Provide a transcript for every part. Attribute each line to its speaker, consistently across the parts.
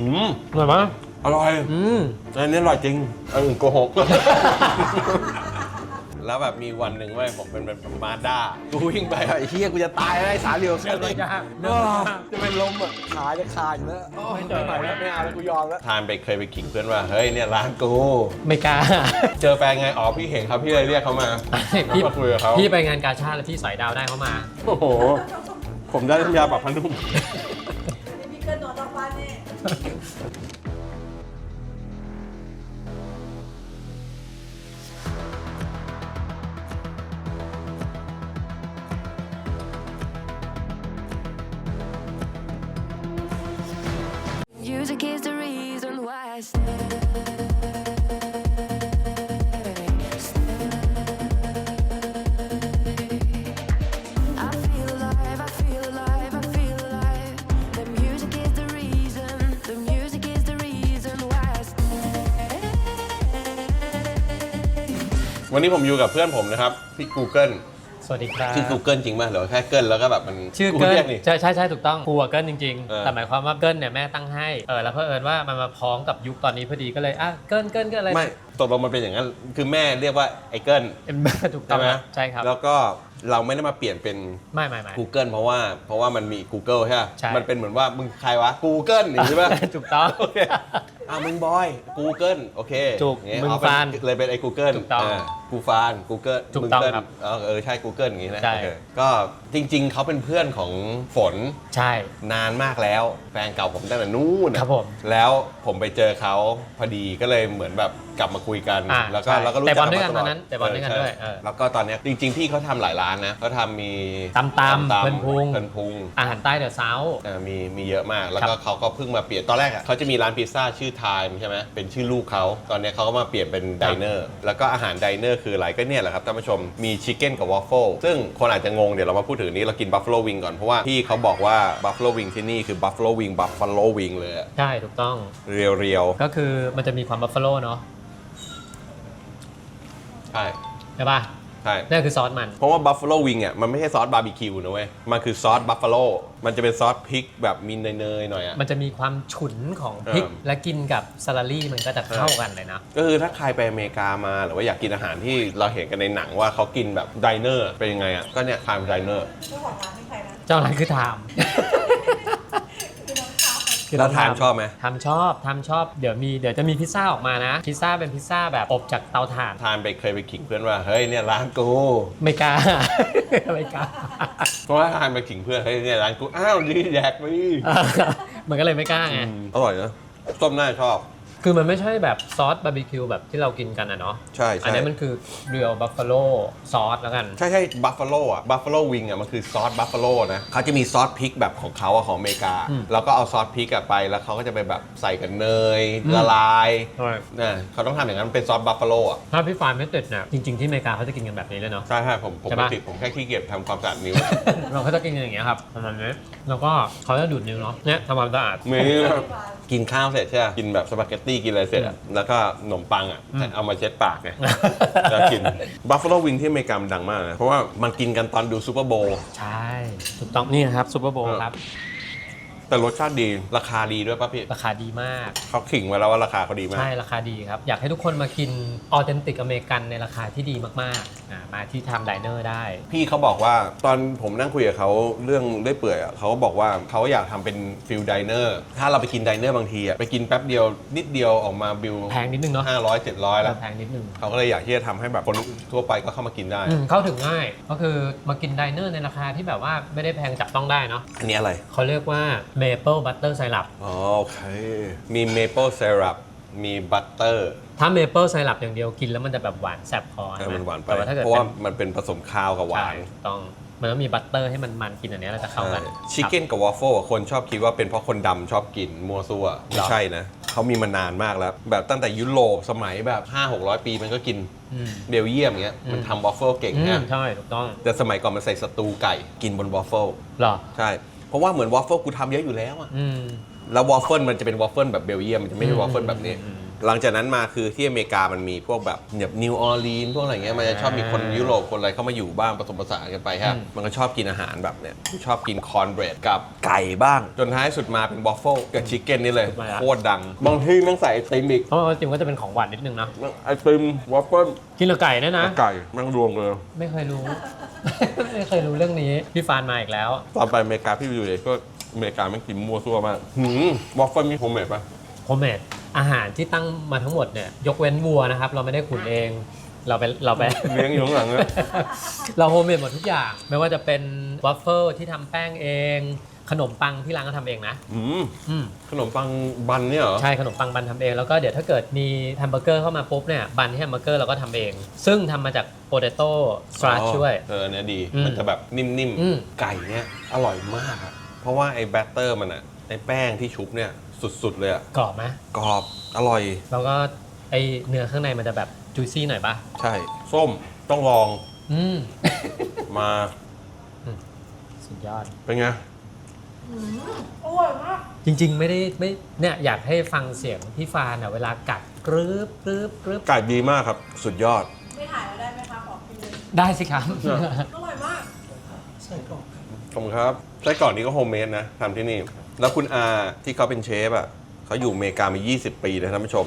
Speaker 1: อืม
Speaker 2: อร่อยปะ
Speaker 1: อร่อย
Speaker 2: อืม
Speaker 1: อันนี้อร่อยจริงอันอื่นโกหก แล้วแบบมีวันหนึ่งเว้ยผมเป็นแบบมาด้ากูวิ่งไปไอ้เฮียกูจะตายแล้วไอ้สาเหลียว
Speaker 2: เดิ
Speaker 1: เส้น
Speaker 2: น
Speaker 1: เลย
Speaker 2: ยากเดิ
Speaker 1: เอนอยา
Speaker 2: ก
Speaker 1: จะเป็นลมอะขาจะขาดอยู่แล้ว
Speaker 2: ไม่เจอ
Speaker 1: ไม่ไหวแล้วไม่เอาแล้วกูยอมแล้วทานไปเคยไปขิงเพื่อนว่าเฮ้ยเนี่ยร้านกู
Speaker 2: ไม่กล้า
Speaker 1: เจอแฟนไงอ๋อพี่เห็นครับพี่เลยเรียกเขามา
Speaker 2: พี่
Speaker 1: มาคุยกับเขา
Speaker 2: พี่ไปงานกาชาดแล้วพี่สอยดาวได้เขามา
Speaker 1: โอ้โหผมได้น้ำยาปรับผ้านุ่ม
Speaker 3: Music is the reason why I stay. I feel alive, I feel alive, I feel alive. The music is the reason, the music is the reason why I stay.
Speaker 1: วันนี้ผมอยู่กับเพื่อนผมนะครับ พี่ Google
Speaker 2: สวัสดีครับ
Speaker 1: ชื่อ Google จริงป่ะหรือว่าแค่เกิลแล้วก็แบบมัน
Speaker 2: ชื่อ
Speaker 1: กู
Speaker 2: เกิล
Speaker 1: รียนี่
Speaker 2: ใช่ใช่ใช่ถูกต้องครูอะเกิลจริง
Speaker 1: เออ
Speaker 2: ๆ แต่หมายความว่าเกิลเนี่ยแม่ตั้งให้เออแล้วเพอเอิญว่ามันมาพ้องกับยุคตอนนี้พอดีก็เลยอะเกิลเกิลเกิลอะไร
Speaker 1: ไม่ ตกลงมันเป็นอย่างนั้น คือแม่เรียกว่าไอ้เกิล
Speaker 2: เป็นแม่ถูกต้
Speaker 1: ใช่
Speaker 2: อง
Speaker 1: ไหม
Speaker 2: ครับใช่ครับ
Speaker 1: แล้วก็เราไม่ได้มาเปลี่ยนเป็น
Speaker 2: ไม่ไม่ไม่
Speaker 1: Google เพราะว่าเพราะว่ามันมี Google ใช่ไหม
Speaker 2: ใช่
Speaker 1: มันเป็นเหมือนว่ามึงใครวะ Google อย่างนี้ป่ะ
Speaker 2: ถูกต้อง
Speaker 1: โอเคอะมึงบอย Google โอเค
Speaker 2: ถูก
Speaker 1: อย่เย
Speaker 2: มึง
Speaker 1: เอาเป็
Speaker 2: ฟาน
Speaker 1: เลยเป็นไอ้ Google
Speaker 2: ถูกต้องา
Speaker 1: กูฟาน Google
Speaker 2: ถูกต้อง
Speaker 1: มึเกิล
Speaker 2: ครับ
Speaker 1: เออเออใช่ Google อย่างนี้นะ
Speaker 2: ใช่
Speaker 1: โอเคก็จริงๆ เขาเป็นเพื่อนของฝน
Speaker 2: ใช่
Speaker 1: นานมากแล้ว แฟนเก่าผมตั้งแต่นู้นอะ
Speaker 2: ครับผม
Speaker 1: แล้วผมไปเจอเขาพอดีก็เลยเหมือนแบบกลับมาคุยกัน
Speaker 2: อ่า
Speaker 1: แล้วก็
Speaker 2: ใช่
Speaker 1: แล้วก็รู้
Speaker 2: แต่
Speaker 1: จัก
Speaker 2: บอลด้วยกัน
Speaker 1: มาตล
Speaker 2: ตอนนั้นแต่บอลด้วยกัน
Speaker 1: ใช่
Speaker 2: ด้วยเออ
Speaker 1: แล้วก็ตอนเนี้ยจริง ๆ พี่เขาทำหลายร้านนะเขาทำมี
Speaker 2: ตำตำ
Speaker 1: ตำ
Speaker 2: เพลินพุง
Speaker 1: เพลินพุง
Speaker 2: อาหารใต้เดอะเซา
Speaker 1: อ่ามีมีเยอะมาก แล้ว
Speaker 2: ครั
Speaker 1: ก็
Speaker 2: บ
Speaker 1: เขาก็เพิ่งมาเปลี่ยน ตอนแรกอะเขาจะมีร้านพิซซ่าชื่อไทม์ใช่ไหมเป็นชื่อลูกเขา ตอนเนี้ยเขาก็มาเปลี่ยนเป็นไดเนอร์ แล้วก็อาหารไดเนอร์คืออะไรก็เนี่ยแหละครับท่านผู้ชม มีชิคเก้นกับวอฟเฟิล ซึ่งคนอาจจะงง เดี๋ยวเรามาพูดถึงนี้ เรากินบัฟฟ a โลวิงก่อน เพราะว่าพี่เขาบอกว่าบัฟฟ a โลวิงที่นี่คือบัฟฟ a โลวิงบัฟฟ a โลวิงเลยอะ
Speaker 2: ใช่ถูกต้อง
Speaker 1: เรียว
Speaker 2: ก็คือมันจะมีความบัฟฟาโลเนาะ
Speaker 1: ๆใช่
Speaker 2: ใช่ป่ะ
Speaker 1: ใช่
Speaker 2: นั่นคือซอสมัน
Speaker 1: เพราะว่าบัฟฟ a โลวิงอะมันไม่ใช่ซอสบาร์บีคิวนะเว้ย มันคือซอสบัฟฟ a โลมันจะเป็นซอสพริกแบบมีเนยๆหน่อยอะ
Speaker 2: มันจะมีความฉุนของพริก
Speaker 1: เออ
Speaker 2: และกินกับซาลารี่มันก็จะเข้ากันเลยนะ
Speaker 1: ก็คือถ้าใครไปอเมริกามาหรือว่าอยากกินอาหารที่เราเห็นกันในหนังว่าเขากินแบบไดเนอร์เป็นยังไงอะ ก็เนี่ยทานไดเนอร์
Speaker 4: เจ้าของร้านเป็นใครนะ
Speaker 2: เจ้าร้านคือทาม
Speaker 4: คือน้องชาย
Speaker 1: แล้วทานชอบไหม
Speaker 2: ทามชอบทามชอบเดี๋ยวมีเดี๋ยวจะมีพิซซ่าออกมานะ พิซซ่าเป็นพิซซ่าแบบอบจากเตาถ่าน
Speaker 1: ทานไปเคยไปขิงเพื่อนว่าเฮ้ยเนี่ยร้านกู
Speaker 2: ไม่กล้า ไม่กล้า
Speaker 1: เพราะว่าทานไปขิงเพื่อนเฮ้ยเนี่ยร้านกูอ้าวดีแดกไป
Speaker 2: มันก็เลยไม่กล้าไง
Speaker 1: อร่อยนะส้มน่าชอบ
Speaker 2: คือมันไม่ใช่แบบซอสบาร์บีคิวแบบที่เรากินกันอะเนาะ
Speaker 1: ใช่ใช่
Speaker 2: อันนี้มันคือเรียลบัฟฟาโลซอสแล้วกัน
Speaker 1: ใช่ใช่บัฟฟาโลอะบัฟฟาโลวิงอะมันคือซอสบัฟฟาโลนะเขาจะมีซอสพริกแบบของเขาอะของอเมริกา
Speaker 2: อืม
Speaker 1: แล้วก็เอาซอสพริกอะไปแล้วเขาก็จะไปแบบใส่กับเนย
Speaker 2: อืม
Speaker 1: ละลาย
Speaker 2: ใช่
Speaker 1: นะเขาต้องทำอย่างนั้นเป็นซอสบัฟฟาโลอะ
Speaker 2: ถ้าพี่ฟานไม่ติดเนี่ยจริง ๆ ที่อเมริกาเขาจะกินกันแบบนี้เลยเนาะ
Speaker 1: ใช่ใช่ผมผม
Speaker 2: ใช่
Speaker 1: ไม่
Speaker 2: ปะ
Speaker 1: ติดผมแค่ขี้เกียจทำความสะอาดนิ้ว
Speaker 2: เราก็จะกินกันอย่างเงี้ยครับประมาณนี้แล้วก็เขาจะดูดนิ้วเนาะเนี่ยทำความสะอาด
Speaker 1: มีกินข้าวเสร็จใช่ไหมกินแบบสปาเกตตี้กินอะไรเสร็จอะแล้วก็ขนมปังอะ
Speaker 2: อืม
Speaker 1: เอามาเช็ดปากไง แล้วกินบัฟฟาโลวิงที่อเมริกามันดังมากนะเพราะว่ามันกินกันตอนดูซูเปอร์โบว์
Speaker 2: ใช่ ถูกต้องนี่นะครับซูเปอร์โบว์
Speaker 1: เออ
Speaker 2: ครับ
Speaker 1: แต่รสชาติดีราคาดีด้วยป่ะพี่
Speaker 2: ราคาดีมาก
Speaker 1: เขาขิงไว้แล้วว่าราคาเขาดีมาก
Speaker 2: ใช่ราคาดีครับ อยากให้ทุกคนมากินออเทนติกอเมริกันในราคาที่ดีมากๆอ่ามาที่ทำไดเนอร์ได้
Speaker 1: พี่เขาบอกว่าตอนผมนั่งคุยกับเขาเรื่องเรื่อยเปื่อยอะเขาก็บอกว่าเขาอยากทำเป็นฟิลไดเนอร์ถ้าเราไปกินไดเนอร์บางทีอะไปกินแป๊บเดียวนิดเดียวออกมาบิล
Speaker 2: แพงนิดนึงเนาะ
Speaker 1: ห้าร้อยเจ็ดร้อยแล้ว
Speaker 2: แพงนิดนึง
Speaker 1: เขาก็เลยอยากที่จะทำให้แบบคนทั่วไปก็เข้ามากินได้
Speaker 2: อืมเข้าถึงง่าย ก็คือมากินไดเนอร์ในราคาที่แบบว่าไม่ได้แพงจับต้องได้เนาะ
Speaker 1: อันนี้อะไร
Speaker 2: เขาเรียกว่า Maple Butter Syrup
Speaker 1: อ๋อโอเค มีเมเปิล y ซรัปมีบัตเตอร์
Speaker 2: ถ้า Maple Syrup อย่างเดียวกินแล้วมันจะแบบหวานแสบคอ
Speaker 1: เอ
Speaker 2: ใช่
Speaker 1: อ
Speaker 2: ไหม
Speaker 1: มันหวานไป
Speaker 2: แต่ว่าถ้าเกิด
Speaker 1: เพราะว่า
Speaker 2: เป็น
Speaker 1: มันเป็นผสมข้าวกับหวาน
Speaker 2: ใช่ถูกต้องมันต้องมีบัตเตอร์ให้มันมันกินอันเนี้ยแล้วจะเข้ากัน
Speaker 1: ชิคเก้นกับวอฟเฟิลคนชอบคิดว่าเป็นเพราะคนดำชอบกินมัวซั่วไม่ใช่นะเขามีมานานมากแล้ว แบบตั้งแต่ยุโรปสมัยแบบ 5 6 0 0 ปีมันก็กิน
Speaker 2: อืม
Speaker 1: เบลเยียมเงี้ย
Speaker 2: อืม
Speaker 1: มันทำวอฟเฟิลเก่ง
Speaker 2: อืม
Speaker 1: นะ
Speaker 2: ใช่ถูกต้อง
Speaker 1: แต่สมัยก่อนมันใส่สตูไก่กินบนวอฟเฟิล
Speaker 2: เหรอ
Speaker 1: ใช่ เพราะว่าเหมือนวอฟเฟิลกูทำเยอะอยู่แล้วอะ
Speaker 2: อืม
Speaker 1: แล้ววอฟเฟิลมันจะเป็นวอฟเฟิลแบบเบลเยียมมันจะไม่ใช่วอฟเฟิลแบบนี้
Speaker 2: อืม
Speaker 1: หลังจากนั้นมาคือที่อเมริกามันมีพวกแบบแบบนิวออร์ลีนพวกอะไรเงี้ยมันจะชอบมีคนยุโรปคนอะไรเข้ามาอยู่บ้างผสมผสานกันไปฮะ
Speaker 2: อืม
Speaker 1: มันก็ชอบกินอาหารแบบเนี้ยชอบกินคอนเบรดกับไก่บ้าง จนท้ายสุดมาเป็นวอฟเฟิลกับชิคเก้นนี่เลย
Speaker 2: ทำไมอะ
Speaker 1: โคตรดังบางที่มันใส่ไอติมอีก
Speaker 2: เพราะว่าจริงก็จะเป็นของหวานนิดนึงเนาะ
Speaker 1: ไอติมวอฟเฟิล
Speaker 2: กินกับไก่เนี่ยนะ
Speaker 1: ไก่แมันรวมเลย
Speaker 2: ไม่เคยรู้ ไม่เคยรู้เรื่องนี้ พี่ฟานมาอีกแล้ว
Speaker 1: ตอนไปอเมริกาพี่ไปอยู่เลยก็อเมริกาไม่งกินมั่วซั่วมากหืมวอฟเฟิลมีโฮมเมดปะ
Speaker 2: โฮมเมด อาหารที่ตั้งมาทั้งหมดเนี่ยยกเว้นวัวนะครับ เราไม่ได้ขุนเอง เราไปเราไป
Speaker 1: เลี้ยงอยู่ข้างหลังเลย
Speaker 2: เราโฮมเมดหมดทุกอย่าง ไม่ว่าจะเป็นวัฟเฟิลที่ทำแป้งเอง ขนมปังที่ร้านก็ทำเองนะ
Speaker 1: หืม
Speaker 2: อืม
Speaker 1: ขนมปังบันเนี่ยเหรอ
Speaker 2: ใช่ขนมปังบันทำเอง แล้วก็เดี๋ยวถ้าเกิดมีแฮมเบอร์เกอร์เข้ามาปุ๊บเนี่ยบันที่แฮมเบอร์เกอร์เราก็ทำเอง ซึ่งทำมาจากโปเตโต้สตรัชช่วย
Speaker 1: เอออันเนี้ยดี
Speaker 2: อืม
Speaker 1: มันจะแบบนิ่ม
Speaker 2: อืม
Speaker 1: ๆ ไก่เนี่ยอร่อยมากอะเพราะว่าไอ้แบตเตอร์มันอะไอ้แป้งที่ชุบเนี่ย สุดๆเลยอะ
Speaker 2: กรอบไหม
Speaker 1: กรอบอร่อย
Speaker 2: แล้วก็ไอเนื้อข้างในมันจะแบบจุยซี่หน่อยปะ
Speaker 1: ใช่ ส้มต้องลอง
Speaker 2: อืม
Speaker 1: มา
Speaker 2: สุดยอด
Speaker 1: เป็นไง
Speaker 4: อร่อยมาก
Speaker 2: จริง ๆ ไม่ได้ไม่เนี่ยอยากให้ฟังเสียงพี่ฟานอะเวลากัดกรึบกรึบกรึบ
Speaker 1: ไก่ดีมากครับ สุดยอด
Speaker 4: ไม่ถ่ายแล้วได้ไหมคะขอกินเลย
Speaker 2: ได้สิครับ
Speaker 4: อร่อยมาก
Speaker 1: ขอบคุณครับไส้กรอกนี้ก็โฮมเมดนะทำที่นี่ แล้วคุณอาที่เขาเป็นเชฟอะเขาอยู่อเมริกามา 20 ปีเลยท่านผู้ชม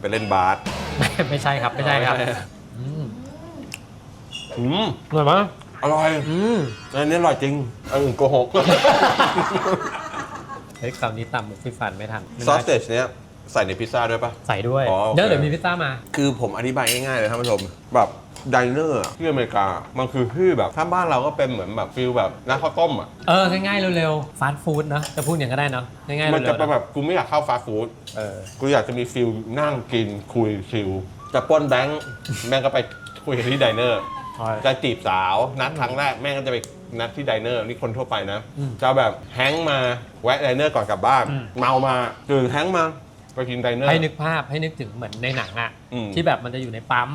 Speaker 1: ไปเล่นบาส
Speaker 2: ไม่ใช่ครับไม่ใช่ครับ
Speaker 1: ไม่ใช่
Speaker 2: อืม
Speaker 1: อืม
Speaker 2: อร่อยมั้ย
Speaker 1: อร่อย
Speaker 2: อืม
Speaker 1: อันนี้อร่อยจริงอันอื่นโกหก
Speaker 2: เฮ้ยคราวนี้ตำมุกพี่ฟานไม่ทันไม่
Speaker 1: ซอ
Speaker 2: ได้
Speaker 1: สเตจเนี้ยใส่ในพิซซ่าด้วยปะ
Speaker 2: ใส่ด้วย
Speaker 1: อ๋อโอเค
Speaker 2: เดี๋ยวเดี๋ยวมีพิซซ่ามา
Speaker 1: คือผมอธิบายง่ายๆเลยท่านผู้ชม แบบ ไดเนอร์ที่อเมริกา มันคือที่แบบถ้าบ้านเราก็เป็นเหมือนแบบฟิลแบบน้ำข้าวต้มอะ
Speaker 2: เออ ง่ายๆ เร็วๆ ฟาสต์ฟู้ดเนอะจะพูดอย่างก็ได้เนอะง่ายๆ
Speaker 1: มัน
Speaker 2: เร็
Speaker 1: จะ
Speaker 2: วๆ
Speaker 1: เป็น
Speaker 2: นะ
Speaker 1: แบบกูไม่อยากเข้าฟาสต์ฟู้ด
Speaker 2: เออ
Speaker 1: กูอยากจะมีฟิลนั่งกินคุยชิลจะปล้นแบงค์แม่งก็ไปคุยกันที่ไดเนอร์จะจีบสาวนัดครั้งแรกแม่งก็จะไปนัดที่ไดเนอร์นี่คนทั่วไปนะ
Speaker 2: อืม
Speaker 1: จะแบบแฮงก์มาแวะไดเนอร์ก่อนกลับบ้าน
Speaker 2: อืม
Speaker 1: เมามาตื่นแฮงก์มาไปกินไดเนอร์
Speaker 2: ให้นึกภาพให้นึกถึงเหมือนในหนังอะ
Speaker 1: อืม
Speaker 2: ที่แบบมันจะอยู่ในปั๊ม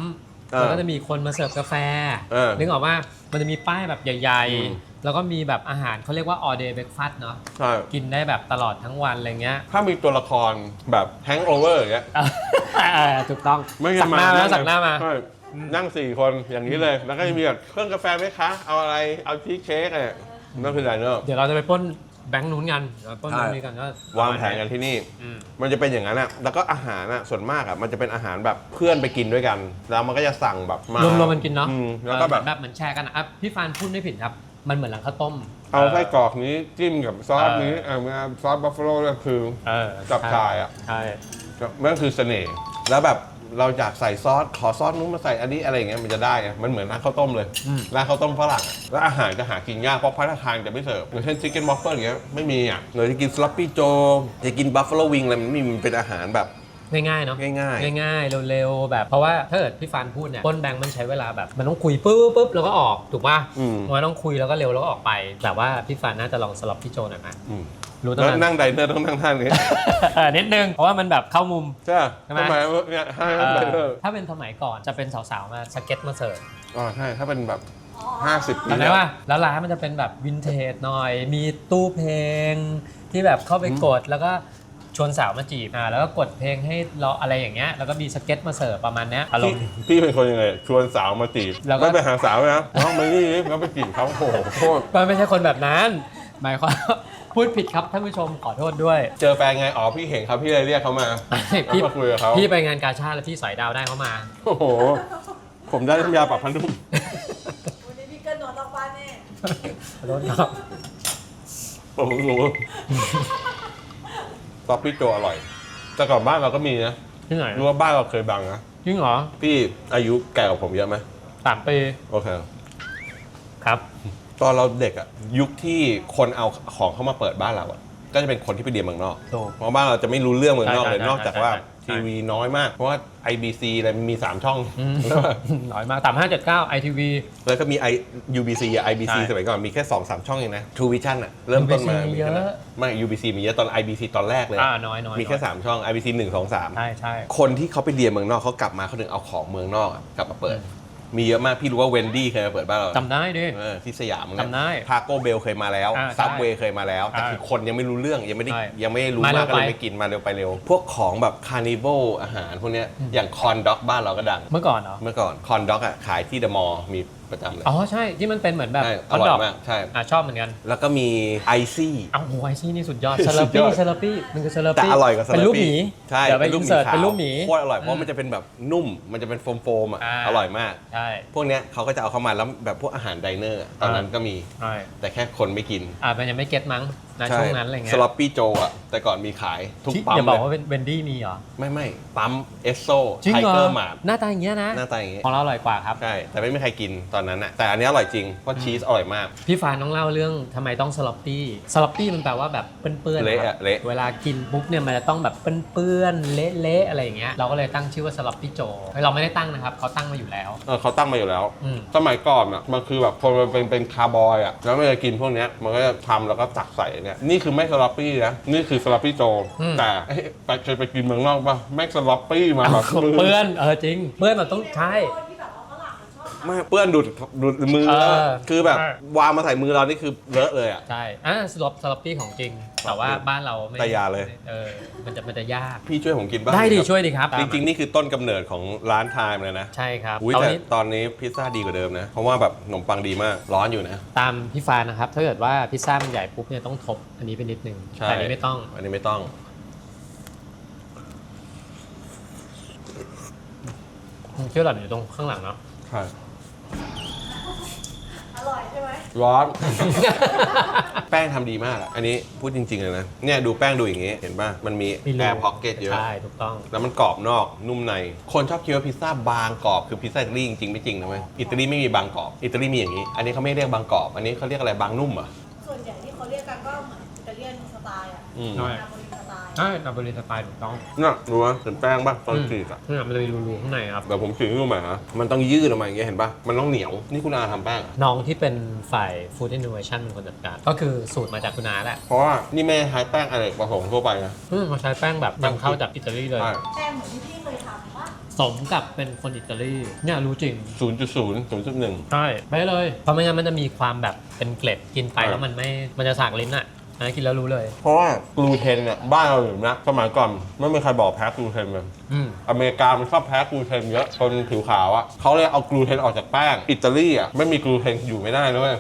Speaker 1: เออ
Speaker 2: แล้วก็จะมีคนมาเสิร์ฟกาแฟ
Speaker 1: เออ
Speaker 2: นึกออกว่ามันจะมีป้ายแบบใหญ่
Speaker 1: อืม
Speaker 2: ๆ แล้วก็มีแบบอาหารเขาเรียกว่า all day breakfast เนาะ
Speaker 1: ใช่
Speaker 2: กินได้แบบตลอดทั้งวันอะไรเงี้ย
Speaker 1: ถ้ามีตัวละครแบบแฮง g ์โอเวอร์อย่างเงี้ย
Speaker 2: เออถูกต้อง
Speaker 1: ไม่
Speaker 2: สั่งหน้ามาสั่งหน้ามา
Speaker 1: ใช่นั่งสี่คนอย่างนี้เลย แล้วก็จะมีแบบเครื่องกาแฟไหมคะ เอาอะไรเอาชีสเค้กอะไรนั่นคือไดเนอร์
Speaker 2: เดี๋ยวเราจะไปปล้น แบงค์นู้นกันเดี๋ยวปล้น
Speaker 1: ใช่
Speaker 2: แบงค์นี้กันก็
Speaker 1: วางแผนกันที่นี่
Speaker 2: อืม
Speaker 1: มันจะเป็นอย่างนั้นอะ แล้วก็อาหารอะ ส่วนมากอะ มันจะเป็นอาหารแบบเพื่อนไปกินด้วยกัน แล้วมันก็จะสั่งแบบมาร
Speaker 2: วมๆมันกินเนาะ
Speaker 1: อืมแล้วก็แบบ
Speaker 2: เออเหมือนแบบเหมือนแชร์กันอะอะพี่ฟานพูดไม่ผิดครับ มันเหมือนหลังข้าวต้ม
Speaker 1: เอาไส้กรอกนี้จิ้มกับซอส
Speaker 2: เออ
Speaker 1: นี้เอามาซอสบัฟฟาโล่ก็คือ
Speaker 2: เออ
Speaker 1: จับชายอะ
Speaker 2: ใช่
Speaker 1: นั่นคือเสน่ห์แล้วแบบ เราอยากใส่ซอสขอซอสนู้นมาใส่อันนี้อะไรอย่างเงี้ยมันจะได้ไงมันเหมือนร้านข้าวต้มเลย
Speaker 2: อืม
Speaker 1: ร้านข้าวต้มฝรั่งอะแล้วอาหารจะหากินยากเพราะพัฒนาคารจะไม่เสิร์ฟอย่างเช่นชิคเก้นบัฟเฟิลอย่างเงี้ยไม่มีอะหรือจะกินสลัปปี้โจจะกินบัฟฟาโลวิงอะไรมันไม่มีมันเป็นอาหารแบบ
Speaker 2: ง่ายๆเนาะ
Speaker 1: ง่าย
Speaker 2: ง่ายๆเร็วๆแบบเพราะว่าถ้าเกิดพี่ฟานพูดเนี่ยปล้นแบงค์มันใช้เวลาแบบมันต้องคุยปุ๊บปุ๊บแล้วก็ออกถูกป่ะ
Speaker 1: อืม
Speaker 2: มันต้องคุยแล้วก็เร็วแล้วก็ออกไป แต่ว่าพี่ฟานน่าจะลองสลับพี่โจหน่อยไหม
Speaker 1: ๆอืม
Speaker 2: รู้ตั้
Speaker 1: แล้ว
Speaker 2: ง
Speaker 1: นั่งไดเนอร์ต้องนั่งท่านี้
Speaker 2: เออนิดนึงเพราะว่ามันแบบเข้ามุม
Speaker 1: ใช่
Speaker 2: ใช่ไหม
Speaker 1: ทำไมเนี่ยให้นั่งไดเนอร์
Speaker 2: ถ้าเป็นสมัยก่อนจะเป็นสาวๆมาสเก็ตมาเสิร์ฟ
Speaker 1: อ๋อใช่ถ้าเป็นแบบ
Speaker 4: อ๋อ
Speaker 1: 50 ปี
Speaker 2: จำได้ว่าแล้วร้านมันจะเป็นแบบวินเทจหน่อย มีตู้เพลงที่แบบเข้าไปกดแล้วก็ ชวนสาวมาจีบอ่าแล้วก็กดเพลงให้เราอะไรอย่างเงี้ยแล้วก็มีสเก็ตมาเสิร์ฟประมาณเนี้ยอารม
Speaker 1: พี่
Speaker 2: ณ์
Speaker 1: พี่เป็นคนยังไงชวนสาวมาจีบ
Speaker 2: แล้วก็
Speaker 1: ไม่ไปหาสาวนะน้องมานี่แล้วไปจีบเขาโอ้โหโคตร
Speaker 2: มันไม่ใช่คนแบบนั้น หมายความพูดผิดครับท่านผู้ชมขอโทษด้วย
Speaker 1: เจอแฟนไงอ๋อพี่เห็นเขาพี่เลยเรียกเขามา
Speaker 2: พี่
Speaker 1: แล้วมาคุยกับเขา
Speaker 2: พี่ไปงานกาชาดแล้วพี่สอยดาวได้เขามา
Speaker 1: โอ้โห ผมได้น้ำยาปรับผ้านุ่ม
Speaker 4: วันนี้พี่เกิ้ลนอนนอกบ้านแน่
Speaker 2: ขอโทษครับ
Speaker 1: ผมเพิ่งรู้ ซอปปี้โจอร่อย แต่ก่อนบ้านเราก็มีนะ
Speaker 2: ที่ไหน
Speaker 1: รู้ว่าบ้านเราเคยบังนะ
Speaker 2: จริงเหรอ
Speaker 1: พี่อายุแก่กว่าผมเยอะไหม
Speaker 2: สามปี
Speaker 1: โอเค
Speaker 2: ครับ
Speaker 1: ตอนเราเด็กอะยุคที่คนเอาของเข้ามาเปิดบ้านเราอะก็จะเป็นคนที่ไปเรียนเมืองนอก
Speaker 2: ถูก
Speaker 1: เพราะบ้านเราจะไม่รู้เรื่องเมืองนอกเลย
Speaker 2: ใช่ใช่
Speaker 1: นอกจากว่า
Speaker 2: ใช่ใช่
Speaker 1: ทีวีน้อยมาก เพราะว่า IBC อะไรมันมี3 ช่อง
Speaker 2: อืม
Speaker 1: แล้ว
Speaker 2: น้อยมากสามห้าเจ็ดเก้าไอทีวี
Speaker 1: แล้วก็มี I UBC อะ IBC
Speaker 2: ใช่
Speaker 1: สมัยก่อนมีแค่ 2 3 ช่องเองนะ True Vision อะเริ่มต้นมา
Speaker 2: UBC
Speaker 1: มีแค่นั้น
Speaker 2: เยอะ
Speaker 1: ไม่ UBC มีเยอะตอน IBC ตอนแรกเลย
Speaker 2: อ่าน้อยน้อย
Speaker 1: มีแค่
Speaker 2: น้อย
Speaker 1: 3ช่อง IBC 1 2 3
Speaker 2: ใช่ใช่
Speaker 1: คนที่เขาไปเรียนเมืองนอกเขากลับมาเขาถึงเอาของเมืองนอกอะกลับมาเปิด มีเยอะมากพี่รู้ว่าเวนดี้เคยมาเปิดบ้านเรา
Speaker 2: จำได้ดิ
Speaker 1: เออที่สยาม
Speaker 2: จำได้
Speaker 1: ทาโก้เบลเคยมาแล้ว
Speaker 2: อ่าใช่
Speaker 1: ซับเวย์เคยมาแล้ว แต่
Speaker 2: อ่า
Speaker 1: คือคนยังไม่รู้เรื่องยังไม่ได้
Speaker 2: ใช่
Speaker 1: ยังไม่รู้
Speaker 2: มาเร็
Speaker 1: มาวกก็เลย
Speaker 2: ไป
Speaker 1: ไม่กินมาเร็วไปเร็ว พวกของแบบคาร์นิวัลอาหารพวกเนี้ยอย่างคอนด็อกบ้านเราก็ดัง
Speaker 2: เมื่อก่อนเหรอ
Speaker 1: เมื่อก่อนคอนด็อกอะขายที่เดอะมอลล์มี ประจำเลย
Speaker 2: อ๋อใช่ที่มันเป็นเหมือนแบบ
Speaker 1: ใช่
Speaker 2: ฮ
Speaker 1: อ
Speaker 2: อท
Speaker 1: ร่อ
Speaker 2: ด
Speaker 1: ย
Speaker 2: อก
Speaker 1: มากใช่
Speaker 2: อะชอบเหมือนกัน
Speaker 1: แล้วก็มีไอซี่
Speaker 2: เอาโหไอซี่นี่สุดยอด
Speaker 1: สุ
Speaker 2: ซา
Speaker 1: ดยอ
Speaker 2: ลา
Speaker 1: ด
Speaker 2: ปี้ซาลาปี้มันคือซาลา
Speaker 1: แต่
Speaker 2: ปี้
Speaker 1: อร่อยกว่า
Speaker 2: เป็นรูปหมี
Speaker 1: ใช่
Speaker 2: เดี๋ยวไป
Speaker 1: รู
Speaker 2: อิ
Speaker 1: ป
Speaker 2: น
Speaker 1: หมี
Speaker 2: เสิร์ต
Speaker 1: ขาว
Speaker 2: เป็นรูปหมี
Speaker 1: โคตรอร่อยเพราะมันจะเป็นแบบนุ่มมันจะเป็นโฟมโฟมๆอะ
Speaker 2: อ่า
Speaker 1: อร่อยมาก
Speaker 2: ใช่
Speaker 1: พวกเนี้ยเขาก็จะเอาเข้ามาแล้วแบบพวกอาหารไดเนอร์อะตอนนั้นก็มี
Speaker 2: ใช่
Speaker 1: แต่แค่คนไม่กิน
Speaker 2: อ่ามันยังไม่เก็ตมั้งนะช่วงนั้นอะไรเงี้
Speaker 1: ส
Speaker 2: ย
Speaker 1: ลับปี้โจอะแต่ก่อนมีขายทุก
Speaker 2: ที่
Speaker 1: ปั๊ม
Speaker 2: อย่าบอก
Speaker 1: เลย
Speaker 2: ว่าเป็นเวนดี้มีเหรอ
Speaker 1: ไม่ไม่ปั๊มเอสโซ
Speaker 2: จริง
Speaker 1: ไท
Speaker 2: เหรอ
Speaker 1: เกอร์มาร์
Speaker 2: หน้าตาอย่างเงี้ยนะ
Speaker 1: หน้าตาอย่างงี้
Speaker 2: ของเราอร่อยกว่าครับ
Speaker 1: ใช่ แต่ไม่มีใครกินตอนนั้นอะแต่อันนี้อร่อยจริง เพราะชีสอร่อยมาก
Speaker 2: พี่ฟานต้องเล่าเรื่องทำไมต้องสลับปี้สลับปี้มันแปลว่าแบบเปื้อนๆ
Speaker 1: เละ
Speaker 2: ครั
Speaker 1: อะ
Speaker 2: บ
Speaker 1: เละ
Speaker 2: เวลากินปุ๊บเนี่ยมันจะต้องแบบเปื้อนๆเละๆอะไรอย่างเงี้ยเราก็เลยตั้งชื่อว่าสลับปี้โจเราไม่ได้ตั้งนะครับเขาตั้งมาอยู่แล้ว
Speaker 1: เออเขาตั้งมาอยู่แล้ว
Speaker 2: อืม
Speaker 1: สมัยก่อนอะมันคือแบบคนมันเป็นเป็นคาร์บอยอะแล้วมันจะกินพวกเนี้ยมันก็จะทำแล้วก็ตักใส่เนี่ยนี่คือไม่สลับปี้นะนี่คือสลับปี้โจ
Speaker 2: อืม
Speaker 1: แต่เอ้ยไปเคยไปกินเมืองนอกป่ะแม่งสลับปี้มาแบบมือ
Speaker 2: เปื้อนเออจริงเปื้อนมันต้องใช่
Speaker 4: ที่แบบว่าฝรั่งมันชอบทำ
Speaker 1: ไม่เปื้อนดูดดูดมือ
Speaker 2: เออ
Speaker 1: คือแบบ
Speaker 2: ใช่
Speaker 1: วางมาใส่มือเรานี่คือเลอะเลยอะ
Speaker 2: ใช่อะสลับสลับปี้ของจริง แต่ว่าบ้านเราไม่
Speaker 1: แต่อย่าเลย
Speaker 2: เออมันจะมันจะยาก
Speaker 1: พี่ช่วยผมกินบ้าง
Speaker 2: ได้ดิ
Speaker 1: ครับ
Speaker 2: ช่วยดิครับ
Speaker 1: จริง ๆ นี่คือต้นกำเนิดของร้านไทม์เลยนะ
Speaker 2: ใช่ครับ
Speaker 1: อุ้ย
Speaker 2: ตอน
Speaker 1: แต่
Speaker 2: นี้
Speaker 1: ตอนนี้พิซซ่าดีกว่าเดิมนะ เพราะว่าแบบขนมปังดีมากร้อนอยู่นะ
Speaker 2: ตามพี่ฟานนะครับ ถ้าเกิดว่าพิซซ่ามันใหญ่ปุ๊บเนี่ยต้องทบอันนี้ไปนิดนึง
Speaker 1: ใช่
Speaker 2: แต่อันนี้ไม่ต้อง
Speaker 1: อันนี้ไม่ต้อง
Speaker 2: เคี่ยวหลับอยู่ตรงข้างหลังเนาะ
Speaker 1: ใช่
Speaker 4: อ ร่อยใช่ไหม
Speaker 1: ร้อน แป้งทำดีมากอะอันนี้พูดจริง ๆ เลยนะ เนี่ยดูแป้งดูอย่างงี้ เห็นป่ะ มันมี
Speaker 2: มีรู
Speaker 1: แอร์พ็อกเก็ตเยอะ
Speaker 2: ใช่ถูกต้อง
Speaker 1: แล้วมันกรอบนอกนุ่มใน คนชอบคิดว่าพิซซ่าบางกรอบคือพิซซ่าอิตาลีจริงๆไม่จริงนะเว้ยอิตาลีไม่มีบางกรอบอิตาลีมีอย่างนี้ อันนี้เขาไม่เรียกบางกรอบ อันนี้เขาเรียกอะไรบางนุ่มเหรอะ
Speaker 4: ส่วนใหญ่ที่เขาเรียกกันก็เหมือนอิตาเลียนสไตล์อะ
Speaker 1: อืม
Speaker 2: ใช่
Speaker 4: นาโปลี สไตล์
Speaker 2: ใช่นาโปลีสไตล์ถูกต้อง
Speaker 1: น่ะรู้ไหมเห็นแป้งป่ะตอนฉีกอะ
Speaker 2: นี่มันเลยรูๆข้างในครับ
Speaker 1: เดี๋ยวผมฉีกให้ดูใหม่นะมันต้องยืดออกมาอย่างเงี้ยเห็นป่ะมันต้องเหนียวนี่คุณอาทำแป้งอะ
Speaker 2: น้องที่เป็นฝ่าย Food Innovation เป็นคนจัดการ ก็คือสูตรมาจากคุณอาแหละ
Speaker 1: เพราะว่านี่แม่ใช้แป้งอะไรประสงค์ทั่วไปนะ
Speaker 2: อืมมาใช้แป้งแบบนำเข้าจากอิตาลีเลย
Speaker 1: ใช่
Speaker 4: แป้งเหมือนที่พี่เคยทำป่ะ
Speaker 2: สมกับเป็นคนอิตาลีเนี่ยรู้จริง
Speaker 1: ศูนย์จุดศูนย์ศูนย์จุดหนึ่ง
Speaker 2: ใช่ ไปเลย เพราะไม่งั้นมันจะมีความแบบเป็นเกล็ดกินไป
Speaker 1: ใช่
Speaker 2: แล้วมันไม่ มันจะสากลิ้นอะ อันนั้นกินแล้วรู้เลย
Speaker 1: เพราะว่ากลูเทนเนี่ยบ้านเราอยู่นะสมัยก่อนไม่มีใครบอกแพ้กลูเทนเลย
Speaker 2: อืม
Speaker 1: อเมริกามันชอบแพ้กลูเทนเยอะคนผิวขาวอะเขาเลยเอากลูเทนออกจากแป้งอิตาลีอะไม่มีกลูเทนอยู่ไม่ได้เลย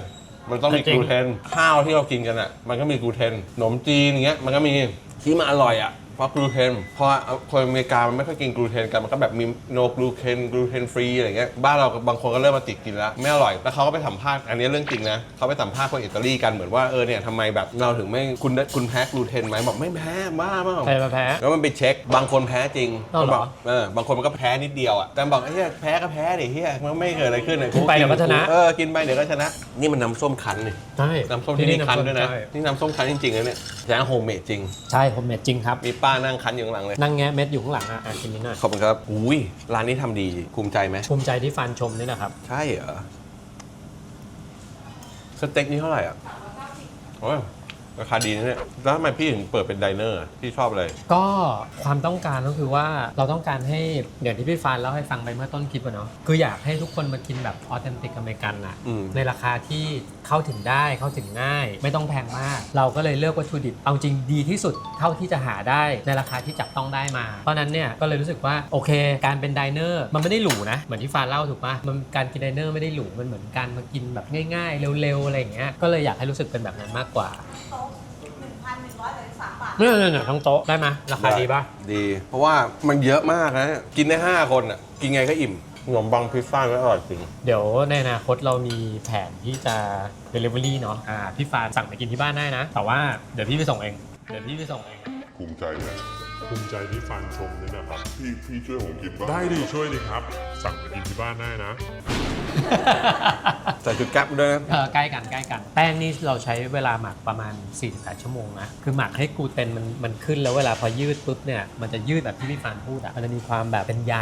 Speaker 1: มันต้องมี
Speaker 2: จริ
Speaker 1: ก
Speaker 2: ง
Speaker 1: ลูเทนข้าวที่เรากินกันอะมันก็มีกลูเทนขนมจีนอย่างเงี้ยมันก็มีที่มันอร่อยอะ เพราะกลูเทนเพราะคนอเมริกามันไม่ค่อยกินกลูเทนกันมันก็แบบมีโนกลูเทนกลูเทนฟรีอะไรเงี้ยบ้านเราบางคนก็เริ่มมาติดกินแล้วไม่อร่อยแล้วเขาก็ไปสัมภาษณ์อันนี้เรื่องจริงนะเขาไปสัมภาษณ์คนอิตาลีกันเหมือนว่าเออเนี่ยทำไมแบบเราถึงไม่คุณได้คุณแพ้กลูเทนไหมบอกไม่แพ้บ้าเปล่า
Speaker 2: แพ้มาแพ้
Speaker 1: แล้วมันไปเช็คบางคนแพ้จริง
Speaker 2: อ้าวเหรอ
Speaker 1: บอกเออบางคนมันก็แพ้นิดเดียวอะแต่บอกไอ้เหี้ยแพ้ก็แพ้ดิเหี้ยมันไม่เกิดอะไรขึ้นเลย
Speaker 2: กินไปเดี๋ยวก็ชนะ
Speaker 1: เออกินไปเดี๋ยวก็ชนะ นี่มันน้ำส้มคั้นนี่
Speaker 2: ใช่
Speaker 1: น้ำส้มที่นี่คั้นด้วยนะ
Speaker 2: ใช่
Speaker 1: นี่น้ำส้มคั้นจริงๆนะเนี่ยแจ้งโฮมเมดจริง
Speaker 2: ใช่ผมเม็ดจริงครับ
Speaker 1: มีป้านั่งคั้นอยู่ข้างหลังเลย
Speaker 2: นั่งแงะเม็ดอยู่ข้างหลังอะอะกินนิดหน่อย
Speaker 1: ขอบคุณครับ อุ้ยร้านนี้ทำดีภูมิใจไหม
Speaker 2: ภูมิใจที่ฟันชมนี่นะครับ
Speaker 1: ใช่เหรอ สเต็กนี่เท่าไหร่อะโอ้ยราคาดีนะเนี่ย แล้วทำไมพี่ถึงเปิดเป็นไดเนอร์อะพี่ชอบอะไร
Speaker 2: ก็ความต้องการก็คือว่าเราต้องการให้อย่างที่พี่ฟานเล่าให้ฟังไปเมื่อต้นคลิปอะเนาะคืออยากให้ทุกคนมากินแบบออเทนติกอเมริกันอะ
Speaker 1: อืม
Speaker 2: ในราคาที่ เข้าถึงได้เข้าถึงง่าย ไม่ต้องแพงมาก เราก็เลยเลือกวัตถุดิบ เอาจริงดีที่สุดเท่าที่จะหาได้ในราคาที่จับต้องได้มา เพราะฉะนั้นเนี่ยก็เลยรู้สึกว่าโอเค การเป็นไดเนอร์มันไม่ได้หรูนะ เหมือนที่ฟานเล่าถูกปะมันการกินไดเนอร์ไม่ได้หรูมันเหมือนการมากินแบบง่าย ๆ เร็วๆอะไรอย่างเงี้ยก็เลยอยากให้รู้สึกเป็นแบบนั้นมากกว่า
Speaker 4: โต๊ะหนึ่งพันหนึ่งร้อยแปดสิบสามบาท
Speaker 2: เนี่ยเนี่ยทั้งโต๊ะได้ไหมราคาดีปะ
Speaker 1: ดี เพราะว่ามันเยอะมากนะ กินได้ 5 คนอะ กินไงก็อิ่ม ขนมปังพิซซ่าก็อร่อยจริง
Speaker 2: เดี๋ยวในอนาคตเรามีแผนที่จะ Delivery เนาะอ่าพี่ฟานสั่งไปกินที่บ้านได้นะ แต่ว่าเดี๋ยวพี่ไปส่งเอง เดี๋ยวพี่ไปส่งเอง
Speaker 5: ภูมิใจนะ
Speaker 6: ภูมิใจที่ฟันชมด้วยนะครับ
Speaker 5: พี่พี่ช่วยผมกินบ้าง
Speaker 6: ได้ดิช่วยดิครับ สั่งไปกินที่บ้านได้นะ
Speaker 1: ใส่ชุดแก๊ปด้วยนะ
Speaker 2: เออใกล้กันใกล้กัน แป้งนี่เราใช้เวลาหมักประมาณ 48 ชั่วโมงนะ คือหมักให้กลูเตนมันมันขึ้นแล้วเวลาพอยืดปุ๊บเนี่ย มันจะยืดแบบที่พี่ฟานพูดอะ มันจะมีความแบบเป็นใย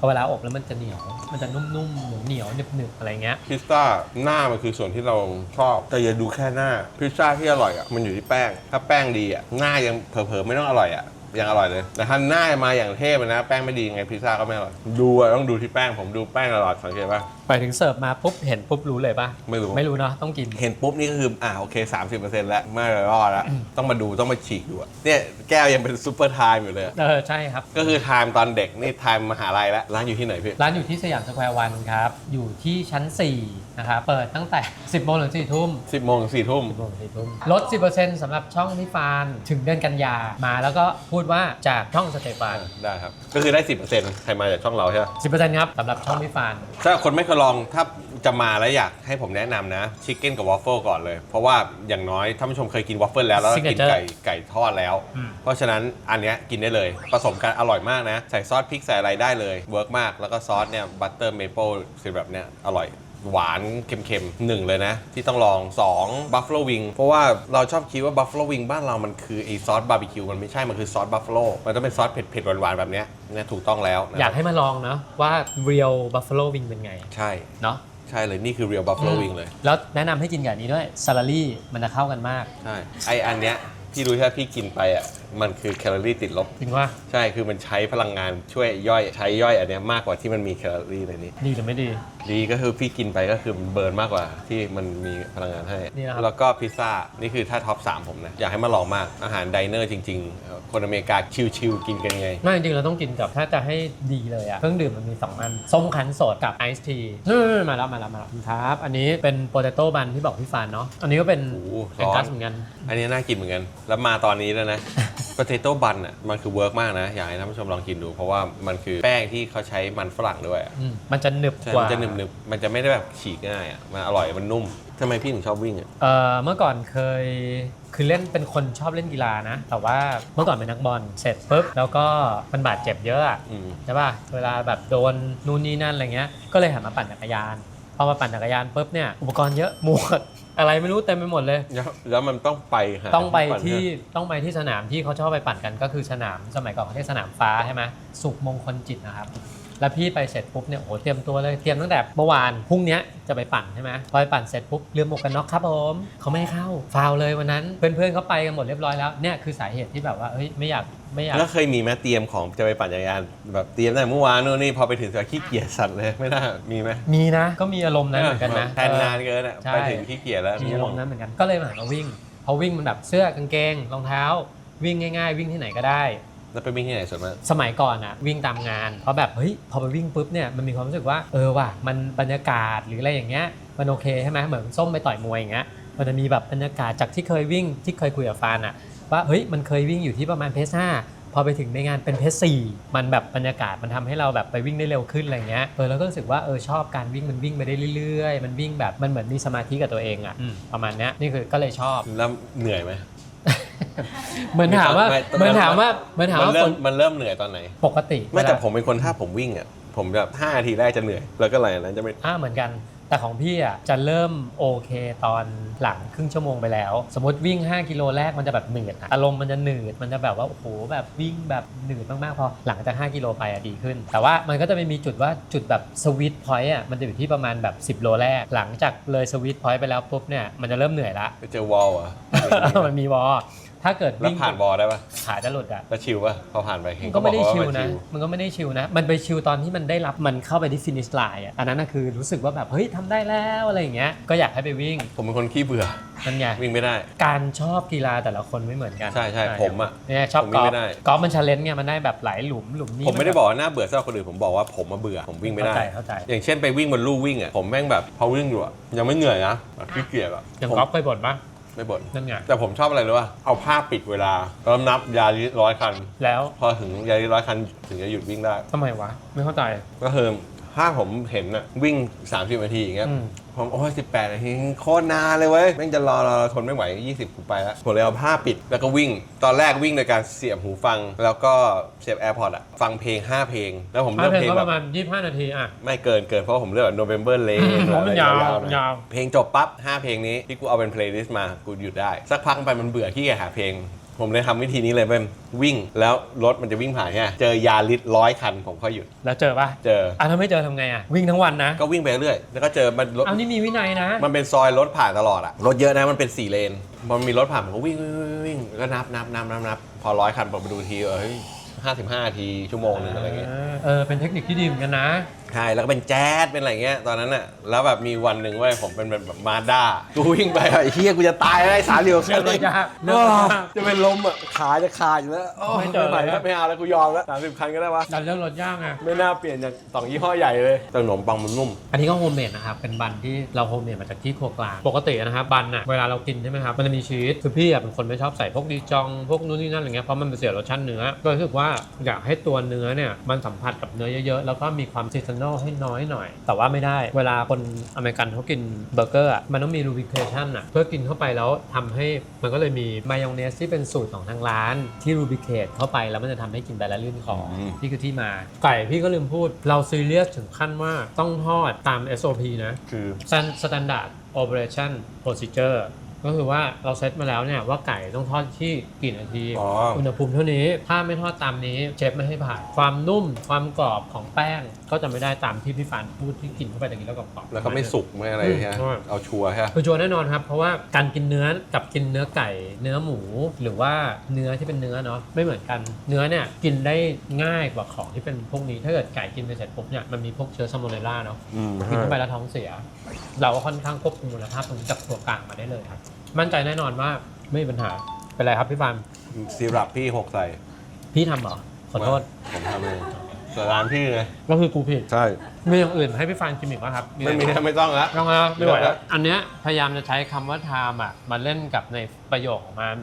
Speaker 2: พอเวลาอบแล้วมันจะเหนียว มันจะนุ่มๆเหนียวๆหนึบๆอะไรเงี้ย
Speaker 1: พิซซ่าหน้ามันคือส่วนที่เราชอบ แต่อย่าดูแค่หน้า พิซซ่าที่อร่อยอะมันอยู่ที่แป้ง ถ้าแป้งดีอะหน้ายังเผลอๆไม่ต้องอร่อยอะ ยังอร่อยเลย แต่ถ้าหน้ามาอย่างเทพเลยนะ แป้งไม่ดียังไงพิซซ่าก็ไม่อร่อยดูอะต้องดูที่แป้งผมดูแป้งตลอดสังเกตป่ะ
Speaker 2: ไปถึงเสิร์ฟมาปุ๊บเห็นปุ๊บรู้เลยป่ะ
Speaker 1: ไม่รู้
Speaker 2: ไม่รู้เนาะต้องกิน
Speaker 1: เห็นปุ๊บนี่ก็คือ อ่าโอเค 30%แล้วไม่รอดแล้ว ต้องมาดูต้องมาฉีกดูอะเนี่ยแก้วยังเป็นซูเปอร์ไทม์อยู่เลยอะ
Speaker 2: เออใช่ครับ
Speaker 1: ก็คือไทม์ตอนเด็กนี่ไทม์มหาลัยแล้วร้านอยู่ที่ไหนพี่
Speaker 2: ร้านอยู่ที่สยามสแควร์วันครับ อยู่ที่ชั้น4นะครับเปิดตั้งแต่ 10โมงถึง4ทุ่ม
Speaker 1: 10โมงถึง4ทุ่ม
Speaker 2: 10โมงถึง4ทุ่มลด 10%สำหรับช่องพี่ฟานถึงเดือนกันยามาแล้วก็พูดว่าจากช่องสเตฟาน
Speaker 1: ได้ครับ ก็คือได้ 10%ใครมาจากช่องเราใช่ไหม
Speaker 2: 10%ครับสำหรับช่องพี่ฟาน
Speaker 1: ถ้าคนไม่เคยลองถ้าจะมาแล้วอยากให้ผมแนะนำนะชิคเก้นกับวอฟเฟิลก่อนเลย เพราะว่าอย่างน้อยท่านผู้ชมเคยกินวอฟเฟิลแล้วแล้วก็กิน
Speaker 2: Signature
Speaker 1: ไก่ไก่ทอดแล้ว
Speaker 2: อืม
Speaker 1: เพราะฉะนั้นอันเนี้ยกินได้เลยผสมกันอร่อยมากนะ ใส่ซอสพริกใส่อะไรได้เลยเวิร์กมากแล้วก็ซอสเนี่ยบัตเตอร์เมเปิลซีแบบเนี้ยอร่อย หวานเค็มๆหนึ่งเลยนะ ที่ต้องลอง2 Buffalo Wing เพราะว่าเราชอบคิดว่า Buffalo Wing บ้านเรามันคือไอซอสบาร์บีคิวมันไม่ใช่ มันคือซอสบัฟฟ a โลมันต้องเป็นซอสเผ็ดๆหวานๆแบบเนี้ยเนี่ยถูกต้องแล้วนะ
Speaker 2: อยากให้มาลองเนาะว่า real buffalo wing เป็นไง
Speaker 1: ใช่
Speaker 2: เนาะ
Speaker 1: ใช่เลยนี่คือ real Buffalo Wing เลย
Speaker 2: แล้วแนะนำให้กินกับอันนี้ด้วยซาลารี่มันจะเข้ากันมาก
Speaker 1: ใช่ไออันเนี้ยพี่รู้ใช่ไหมพี่กินไปอะ มันคือแคลอรี่ติดลบ
Speaker 2: จริงว่า
Speaker 1: ใช่ คือมันใช้พลังงานช่วยย่อยใช้ย่อยอันเนี้ยมากกว่าที่มันมีแคลอรี่ในนี้
Speaker 2: ดีหรือไม่ดี
Speaker 1: ดีก็คือพี่กินไปก็คือมันเบิร์นมากกว่าที่มันมีพลังงานให้
Speaker 2: นี่นะครับ
Speaker 1: แล้วก็พิซซ่า นี่คือถ้าท็อป 3 ผมนะ อยากให้มาลองมาก อาหารไดเนอร์จริงๆเอ่อคนอเมริกาชิลๆกินกันไง
Speaker 2: ไม่จริงๆเราต้องกินกับถ้าจะให้ดีเลยอะเครื่องดื่มมันมี 2 อัน ส้มคั้นสดกับไอซ์ทีมาแล้วมาแล้วมาแล้วครับ อันนี้เป็นโปเตโต้บันที่บอกพี่ฟานเนาะอันนี้ก็เป็น
Speaker 1: โอ้โห
Speaker 2: แอง
Speaker 1: ร้อน
Speaker 2: กัสเหมือนกัน
Speaker 1: อันนี้น่ากินเหมือนกัน แล้วมาตอนนี้แล้วนะ potato bun อะมันคือเวิร์กมากนะ อยากให้ท่านผู้ชมลองกินดู เพราะว่ามันคือแป้งที่เขาใช้มันฝรั่งด้วยอะ
Speaker 2: อืมมันจะหนึบ
Speaker 1: ใช่
Speaker 2: กว่า
Speaker 1: มันจะหนึบๆมันจะไม่ได้แบบฉีกง่ายอะมันอร่อยมันนุ่มทำไมพี่ถึงชอบวิ่งอะ
Speaker 2: เอ่อเมื่อก่อนเคยคือเล่นเป็นคนชอบเล่นกีฬานะ แต่ว่าเมื่อก่อนเป็นนักบอลเสร็จปุ๊บแล้วก็มันบาดเจ็บเยอะอะ
Speaker 1: อืม
Speaker 2: ใช่ป่ะเวลาแบบโดนนู่นนี่นั่นอะไรเงี้ยก็เลยหันมาปั่นจักรยานพอมาปั่นจักรยานปุ๊บเนี่ยอุปกรณ์เยอะหมวก อะไรไม่รู้เต็มไปหมดเลย
Speaker 1: แล้วแล้วมันต้องไปหา
Speaker 2: ต้องไป
Speaker 1: ก่น
Speaker 2: ที่
Speaker 1: ใช่หม
Speaker 2: ต้องไปที่สนามที่เขาชอบไปปั่นกันก็คือสนามสมัยก่อนเขาเรียกสนามฟ้าใช่ไหมสุขมงคลจิตนะครับ แล้วพี่ไปเสร็จปุ๊บเนี่ยโอ้โหเตรียมตัวเลยเตรียมตั้งแต่เมื่อวานพรุ่งเนี้ยจะไปปั่นใช่ไหมพอไปปั่นเสร็จปุ๊บลืมหมวกกันน็อกครับผมเขาไม่ให้เข้าฟาวเลยวันนั้น เพื่อนๆเขาไปกันหมดเรียบร้อยแล้วเนี่ยคือสาเหตุที่แบบว่าเฮ้ยไม่อยากไม่อยาก
Speaker 1: แล้วเคยมีไหมเตรียมของจะไปปั่นจักรยานแบบเตรียมตั้งแต่เมื่อวานนู่นนี่พอไปถึงจะขี้เกียจสัตว์เลยไม่น่ามีไหม
Speaker 2: มีนะก็มีอารมณ์นั้นเหมือนกันนะ
Speaker 1: แทนนานเกินอะ
Speaker 2: ใช่
Speaker 1: ไปถึงขี้เกียจแล้ว
Speaker 2: มีอารมณ์นั้นเหมือนกันก็เลยมาหาวิ่งพอวิ่งมันแบบเสื้อกางเกงรองเท้า วิ่งง่าย ๆ วิ่งที่ไหนก็ได้
Speaker 1: แล้วไปวิ่งที่ไหนส่วนมาก
Speaker 2: สมัยก่อนอะวิ่งตามงานเพราะแบบเฮ้ยพอไปวิ่งปุ๊บเนี่ยมันมีความรู้สึกว่าเออว่ะมันบรรยากาศหรืออะไรอย่างเงี้ยมันโอเคใช่ไหมเหมือนส้มไปต่อยมวยอย่างเงี้ยมันจะมีแบบบรรยากาศจากที่เคยวิ่งที่เคยคุยกับฟานอะว่าเฮ้ยมันเคยวิ่งอยู่ที่ประมาณเพสห้าพอไปถึงในงานเป็นเพสสี่มันแบบบรรยากาศมันทำให้เราแบบไปวิ่งได้เร็วขึ้นอะไรเงี้ยเออแล้วก็รู้สึกว่าเออชอบการวิ่งมันวิ่งไปได้เรื่อยๆ มันวิ่งแบบมันเหมือนมีสมาธิกับตัวเองอะอืมประมาณเนี้ยนี่คือก็เลยชอบ
Speaker 1: แล้วเหนื่อยไหม
Speaker 2: เหมือนถามว่า
Speaker 1: ไม่
Speaker 2: เหมือนถามว่าเหมือนถาม
Speaker 1: มัน
Speaker 2: ว่า
Speaker 1: เริ่
Speaker 2: ค
Speaker 1: ม
Speaker 2: น
Speaker 1: มันเริ่มเหนื่อยตอนไหน
Speaker 2: ปกติ
Speaker 1: ไม่แต่
Speaker 2: เวลา
Speaker 1: ผมเป็นคนถ้าผมวิ่งอะผมแบบ5นาทีแรกจะเหนื่อย แล้วก็หลังจากนั้นจะไม่
Speaker 2: อ่าเหมือนกัน แต่ของพี่อะจะเริ่มโอเคตอนหลังครึ่งชั่วโมงไปแล้ว สมมติวิ่ง 5 กิโลแรกมันจะแบบหนืดอะอารมณ์มันจะหนืดมันจะแบบว่าโอ้โหแบบวิ่งแบบหนืดมากๆพอหลังจาก 5 กิโลไปอะดีขึ้น แต่ว่ามันก็จะไม่มีจุดว่าจุดแบบสวิตพอยต์อะมันจะอยู่ที่ประมาณแบบ 10 โลแรก หลังจากเลยสวิตพอยต์ไปแล้วปุ๊บเนี่ยมันจะเริ่มเหนื่อยละ
Speaker 1: ไปเจอวอลอะ
Speaker 2: มันมีวอล ถ้าเกิด
Speaker 1: แล้ว
Speaker 2: วิ่ง
Speaker 1: ผ่านวอลได้ปะ
Speaker 2: ขาจะหลุดอะ
Speaker 1: แล้วชิลปะพอผ่านไปเห็
Speaker 2: มันนก็ไม่ได้
Speaker 1: เขา
Speaker 2: ชิ
Speaker 1: บ
Speaker 2: ล
Speaker 1: อกว่า
Speaker 2: นะ
Speaker 1: มัน
Speaker 2: มันก็ไม่ได้ชิลนะ มันไปชิลตอนที่มันได้รับมันเข้าไปที่ฟินิชไลน์อะอันนั้นน่ะคือรู้สึกว่าแบบเฮ้ยทำได้แล้วอะไรอย่างเงี้ยก็อยากให้ไปวิ่ง
Speaker 1: ผมเป็นคนขี้เบื่อ
Speaker 2: นั่นไง
Speaker 1: วิ่งไม่ได้
Speaker 2: การชอบกีฬาแต่ละคนไม่เหมือนกัน
Speaker 1: ใช่ใช่ผมอะ
Speaker 2: เนี่ยชอบ
Speaker 1: ผม
Speaker 2: ก
Speaker 1: วิ่
Speaker 2: องล์
Speaker 1: ไม่
Speaker 2: ฟ
Speaker 1: ได้
Speaker 2: กอล์ฟมันชาเลนจ์ไงมันได้แบบหลายหลุมหลุมนี้
Speaker 1: ผมไม่ได้บอกว่าน่าเบื่อสำหรับคนอื่นผมบอกว่าผมมาเบื่อผมวิ่งไม่ได้
Speaker 2: เข้าใจเข้าใจ
Speaker 1: อย่างเช่นไปวิ่งบนลู่วิ่งอะผมแม่งแบบพอวิ่งอยู่อะยังไม่เหนื่อยนะแบบขี้เกียจอะ
Speaker 2: อย่าง
Speaker 1: ผม
Speaker 2: กอล์ฟเคยบ่นปะ
Speaker 1: ไม่บ่น
Speaker 2: นั่นไง
Speaker 1: แต่ผมชอบอะไรรู้ป่ะเอาผ้าปิดเวลาแล้วนับยาลิร้อยคัน
Speaker 2: แล้ว
Speaker 1: พอถึงยาลิร้อยคันถึงจะหยุดวิ่งได้
Speaker 2: ทำไมวะ ไม่เข้าใจ
Speaker 1: ก็คือ ถ้าผมเห็นอะวิ่ง 30 นาทีอย่างเงี้ย
Speaker 2: อืม
Speaker 1: ผมโอ้ย18 นาทีโคตรนานเลยเว้ยแม่งจะรอรอรอทนไม่ไหว 20 กูไปแล้วผมเลยเอาผ้าปิดแล้วก็วิ่ง ตอนแรกวิ่งโดยการเสียบหูฟัง แล้วก็เสียบ AirPods อะฟังเพลง 5 เพลง แล้วผม
Speaker 2: ถ้า
Speaker 1: เลือก
Speaker 2: เพล
Speaker 1: เพ
Speaker 2: ง
Speaker 1: ลง
Speaker 2: ก็
Speaker 1: แบ
Speaker 2: ป
Speaker 1: บ
Speaker 2: ระมาณ 25 นาทีอะ
Speaker 1: ไม่เกินเกินเพราะผมเลือก November Rain
Speaker 2: เพราะมันยาว
Speaker 1: อะไรหน่อย
Speaker 2: ยาว
Speaker 1: เพลงจบปั๊บ 5 เพลงนี้ที่กูเอาเป็นเพลย์ลิสต์มา กูหยุดได้ สักพักไปมันเบื่อที่จะหาเพลง ผมเลยทำวิธีนี้เลยเป็นวิ่งแล้วรถมันจะวิ่งผ่านใช่ไหมเจอยาลิตร้อยคันผมค่อยหยุด
Speaker 2: แล้วเจอปะ
Speaker 1: เจอ
Speaker 2: อะถ้าไม่เจอทำไงอะ วิ่งทั้งวันนะ
Speaker 1: ก็วิ่งไปเรื่อยแล้วก็เจอมันรถ
Speaker 2: เอานี่มีวินัยนะ
Speaker 1: มันเป็นซอยรถผ่านตลอดอะรถเยอะนะมันเป็น4เลนพอมันมีรถผ่านผมก็วิ่งวิ่งวิ่งวิ่งแล้วก็นับนับนับนับนับพอร้อยคันเปิดไปดูทีเอ้ย ห้าสิบห้าทีชั่วโมงหนึงอะไรเงี้ย
Speaker 2: เออเป็นเทคนิคที่ดีเหมือนกันนะ
Speaker 1: ใช่ แล้วก็เป็นแจ๊สเป็นอะไรเงี้ยตอนนั้นอะแล้วแบบมีวันหนึ่งเว้ยผมเป็นแบบมาด้ากูวิ่งไปไอ้เฮียกูจะตายแล้วไอ้สาเหลียว
Speaker 2: เรื่องรถยากเรื่องรถยาก
Speaker 1: จะเป็นลมอะขาจะขาดอยู่แล้วโอ้
Speaker 2: ไม่
Speaker 1: ไม่
Speaker 2: เจอ
Speaker 1: ไหว
Speaker 2: เลย
Speaker 1: แล้วไม่เอาแล้วกูยอมแล้วสามสิบคันก็ได้วะ
Speaker 2: ดันเรื่องรถยากไง
Speaker 1: ไม่น่าเปลี่ยนจากสองยี่ห้อใหญ่เลยแต่ขนมปังมันนุ่ม
Speaker 2: อันนี้ก็โฮมเมดนะครับ เป็นบันที่เราโฮมเมดมาจากที่ครัวกลาง ปกตินะครับบันอะเวลาเรากินใช่ไหมครับ มันจะมีชีส คือพี่อะเป็นคนไม่ชอบใส่พวกดีจอง พวกนู้นนี่นั่นอะไรเงี้ย เพราะมันเป็นเสียรสชาติเนื้อก็รู้สึกว่าอยากให้ตัวเนื้อเนี่ยมันสัมผัสกับเนื้อเยอะๆ แล้วก็มีความซีซันอลให้น้อยหน่อย แต่ว่าไม่ได้ เวลาคนอเมริกันเขากินเบอร์เกอร์อะมันต้องมีรูบิเคชันอะเพื่อกินเข้าไปแล้วทำให้มันก็เลยมีมายองเนสที่เป็นสูตรของทางร้าน ที่รูบิเคทเข้าไปแล้วมันจะทำให้กินไปแล้วลื่นคออ
Speaker 1: ม
Speaker 2: นี่คือที่มา ไก่พี่ก็ลืมพูด เราซีเรียสถึงขั้นว่าต้องทอดตาม SOP นะ
Speaker 1: คือ
Speaker 2: Standard Operation Procedure ก็คือว่าเราเซตมาแล้วเนี่ยว่าไก่ต้องทอดที่กี่นาที
Speaker 1: อ๋อ
Speaker 2: อุณหภูมิเท่านี้ถ้าไม่ทอดตามนี้เชฟไม่ให้ผ่านความนุ่มความกรอบของแป้งก็จะไม่ได้ตามที่พี่ฟานพูดที่กินเข้าไปตะกี้แล้วกรอบๆ
Speaker 1: แล้วก็ไม่สุกไม่อะไรใช่ไหม
Speaker 2: อืม
Speaker 1: เอาชัวร์ใช่ไหม
Speaker 2: คือชัวร์แน่นอนครับเพราะว่าการกินเนื้อกับกินเนื้อไก่ เนื้อหมู หรือว่าเนื้อที่เป็นเนื้อเนาะไม่เหมือนกันเนื้อเนี่ยกินได้ง่ายกว่าของที่เป็นพวกนี้ถ้าเกิดไก่กินไปเสร็จปุ๊บเนี่ยมันมีพวกเชื้อซาโมเนลล่าเนาะ
Speaker 1: อืม
Speaker 2: กินเข้าไปแล้วท้องเสีย เราก็ค่อนข้างควบคุมคุณภาพตรงนี้จากตัวกลางมาได้เลยครับ มั่นใจแน่นอนว่าไม่มีปัญหา เป็นไรครับพี่ฟาน
Speaker 1: ซีรัปพี่หกใส่
Speaker 2: พี่ทำเหรอ ขอโทษ
Speaker 1: ผมทำเองแต่ร้านพี่ไง
Speaker 2: ก็คือกูผิด
Speaker 1: ใช่
Speaker 2: มีอย่างอื่นให้พี่ฟานกินอีกไหมครับ
Speaker 1: ไม่มีไม่ต้องละ
Speaker 2: ต้องแล้วไม่ไหว
Speaker 1: เดี๋
Speaker 2: แล้
Speaker 1: ยวว
Speaker 2: อันเนี้ยพยายามจะใช้คำว่า time อะมาเล่นกับใน ประโยคของมัน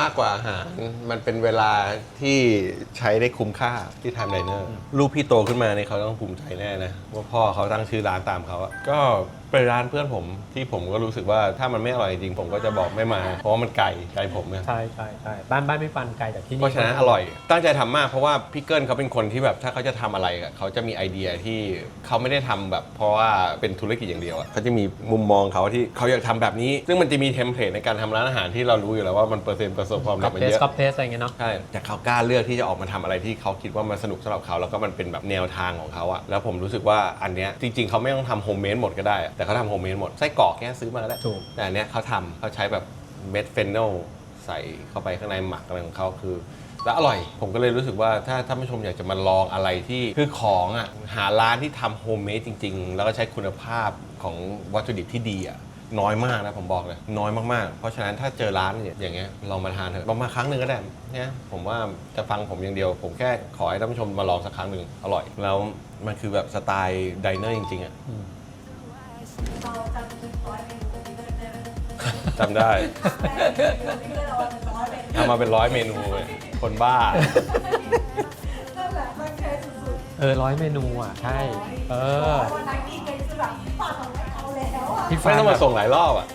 Speaker 1: มากกว่าอาหารมันเป็นเวลาที่ใช้ได้คุ้มค่าที่ทำไดเนอร์ลูกพี่โตขึ้นมาเนี่ยเขาต้องภูมิใจแน่นะ ว่าพ่อเขาตั้งชื่อร้านตามเขาอะก็เป็นร้านเพื่อนผมที่ผมก็รู้สึกว่าถ้ามันไม่อร่อยจริงผมก็จะบอกไม่มา เพราะว่ามันไกลไกลผมเนี่ย
Speaker 2: ใช่ใช่ใช่บ้านบ้านพี่ฟันไกลจากที่นี่
Speaker 1: เพราะฉะนั้นอร่อย ตั้งใจทำมากเพราะว่าพี่เกิลเขาเป็นคนที่แบบถ้าเขาจะทำอะไรอะเขาจะมีไอเดียที่เขาไม่ได้ทำแบบ เพราะว่าเป็นธุรกิจอย่างเดียวอะเขาจะมีมุมมองเขาที่เขาอยากทำแบบนี้ ซึ่งมันจะมีเทมเพลตในการทำร้านอาหารที่เรารู้อยู่แล้วว่ามันเปอร์เซ็นต์ประสบความ
Speaker 2: กั
Speaker 1: สำ
Speaker 2: บ
Speaker 1: เร็จ
Speaker 2: เพ
Speaker 1: มัน
Speaker 2: ส
Speaker 1: เยอะ
Speaker 2: กับเพสอะไรเงี้ยเนาะ
Speaker 1: ใช่แต่เขากล้าเลือกที่จะออกมาทำอะไรที่เขาคิดว่ามันสนุกสำหรับเขาแล้วก็มันเป็นแบบแนวทางของเขาอะแล้วผมรู้สึกว่าอันเนี้ยจริง ๆเขาไม่ต้องทำโฮมเมดหมดก็ได้อะแต่เขาทำโฮมเมดหมดไส้กรอกแค่ซื้อมาแล้ว
Speaker 2: ถูก
Speaker 1: แต่อันเนี้ยเขาทำเขาใช้แบบเม็ดเฟนเนลใส่เข้าไปข้างในหมักอะไรของเขาคือ แล้วอร่อย ผมก็เลยรู้สึกว่าถ้าท่านผู้ชมอยากจะมาลองอะไรที่คือของอะหาร้านที่ทำโฮมเมดจริง ๆ แล้วก็ใช้คุณภาพของวัตถุดิบที่ดีอะ น้อยมากนะผมบอกเลยน้อยมากๆ เพราะฉะนั้นถ้าเจอร้านเนี่ยอย่างเงี้ยลองมาทานเถอะลองมาครั้งหนึ่งก็ได้เนี่ยผมว่าจะฟังผมอย่างเดียว ผมแค่ขอให้ท่านผู้ชมมาลองสักครั้งหนึ่งอร่อย แล้วมันคือแบบสไตล์ไดเนอร์จริงๆอะ
Speaker 4: เราจำเป็นร้อยเมนูนี้ได้ไหม
Speaker 1: จำได้
Speaker 4: แต่เมนูนี้เราเป็นร้อยเมนู
Speaker 1: ทำมาเป็นร้อยเมนูเลยคนบ้า
Speaker 4: นั่นแหละมันแค่สุด
Speaker 2: เออร้อยเมนูอะ ใช่ เอ
Speaker 4: ๆ
Speaker 2: อ
Speaker 4: วันนั้นกินเป็นคือแบบปากของ ไม่เอา
Speaker 1: ไม่ต้องมาส่งหลายรอบอะ